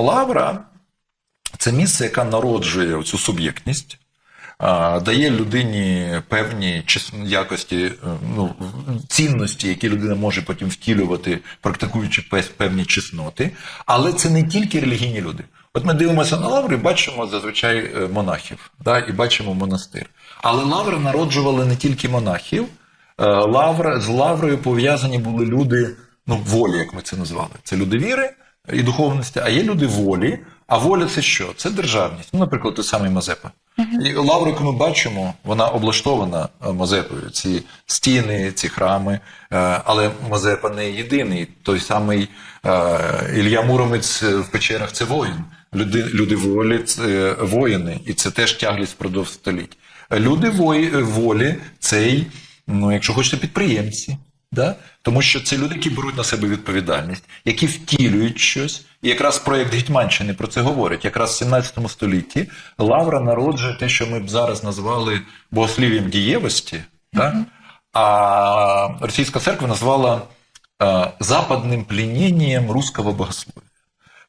лавра це місце, яке народжує цю суб'єктність, дає людині певні якості, е, ну, цінності, які людина може потім втілювати, практикуючи певні чесноти. Але це не тільки релігійні люди. От ми дивимося на лаври і бачимо зазвичай е, монахів, да, і бачимо монастир. Але лаври народжували не тільки монахів, Е, Лавра, з лаврою пов'язані були люди ну, волі, як ми це назвали. Це люди віри і духовності, а є люди волі. А воля це що? Це державність. Ну, наприклад, той самий Мазепа. І яку ми бачимо, вона облаштована е, Мазепою. Ці стіни, ці храми. Е, Але Мазепа не єдиний. Той самий е, Ілля Муромець в печерах це воїн. Люди, люди волі це воїни, і це теж тяглість впродовж століть. Люди волі цей ну, якщо хочете, підприємці. Да? Тому що це люди, які беруть на себе відповідальність, які втілюють щось. І якраз проєкт Гетьманщини про це говорить. Якраз в 17 столітті Лавра народжує те, що ми б зараз назвали богослів'ям дієвості, да? а російська церква назвала е, западним плінінням руського богослов'я.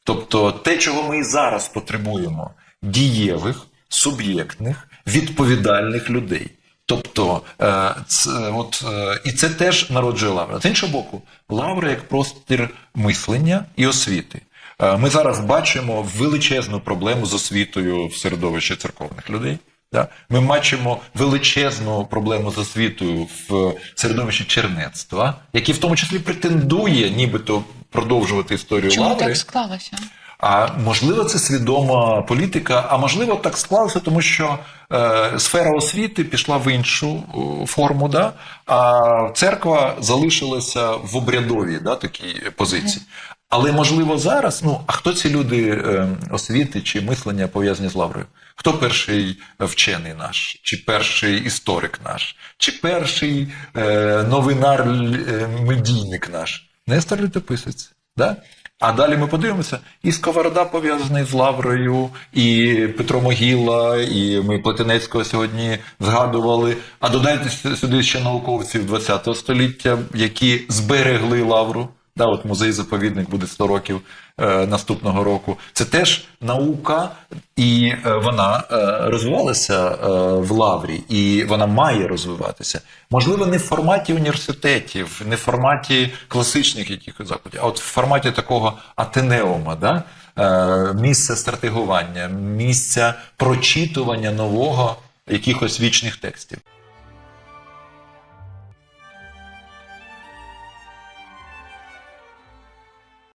Тобто те, чого ми і зараз потребуємо: дієвих, суб'єктних, відповідальних людей. Тобто, е, це, от, е, і це теж народжує лавра. З іншого боку, лавра як простір мислення і освіти. Е, Ми зараз бачимо величезну проблему з освітою в середовищі церковних людей. Да? Ми бачимо величезну проблему з освітою в середовищі чернецтва, який в тому числі претендує нібито продовжувати історію Чому лаври. так склалося? А можливо, це свідома політика, а можливо, так склалося, тому що е, сфера освіти пішла в іншу е, форму, да? а церква залишилася в обрядовій да, такій позиції. Але можливо зараз, ну а хто ці люди е, освіти чи мислення пов'язані з лаврою? Хто перший вчений наш, чи перший історик наш, чи перший е, новинар е, медійник наш? Нестор Літописець. Да? А далі ми подивимося, і Сковорода пов'язаний з Лаврою, і Петро Могіла, і ми Плетенецького сьогодні згадували. А додайте сюди ще науковців ХХ століття, які зберегли Лавру. Да, от музей заповідник буде 100 років е, наступного року. Це теж наука, і е, вона е, розвивалася е, в Лаврі, і вона має розвиватися. Можливо, не в форматі університетів, не в форматі класичних якихось закладів, а от в форматі такого атенеума, да? е, місця стратегування, місця прочитування нового якихось вічних текстів.